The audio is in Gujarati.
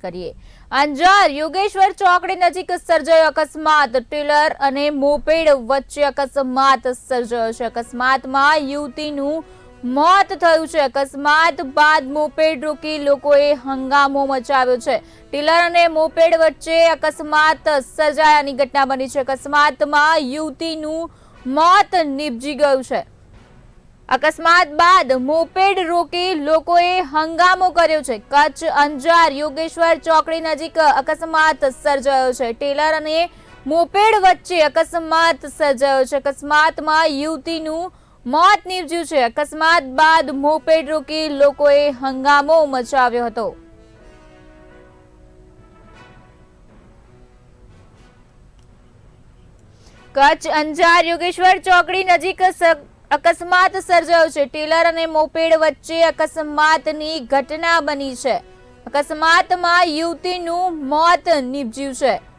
કરીએ. અંજાર યોગેશ્વર ચોકડી નજીક સર્જાયો અકસ્માત. ટ્રેલર અને મોપેડ વચ્ચે અકસ્માત સર્જાયો છે. અકસ્માતમાં યુવતીનું મોત થયું છે. અકસ્માત બાદ મોપેડ રોકી લોકોએ હંગામો મચાવ્યો છે. ટેલર અને મોપેડ વચ્ચે અકસ્માત સર્જાયાની ઘટના બની છે. અકસ્માતમાં યુવતીનું મોત નીપજી ગયું છે. અકસ્માત બાદ મોપેડ રોકી લોકોએ હંગામો કર્યો છે. કચ્છ, અંજાર, યોગેશ્વર ચોકડી નજીક અકસ્માત સર્જાયો છે. ટેલર અને મોપેડ વચ્ચે અકસ્માત સર્જાયો છે. અકસ્માતમાં યુવતીનું મોત નીપજ્યું છે. અકસ્માત બાદ મોપેડ રોકી લોકોએ હંગામો મચાવ્યો હતો. કચ્છ, અંજાર, યોગેશ્વર ચોકડી નજીક અકસ્માત સર્જાયો છે. ટેલર અને મોપેડ વચ્ચે અકસ્માતની ઘટના બની છે. અકસ્માતમાં યુવતીનું મોત નીપજ્યું છે.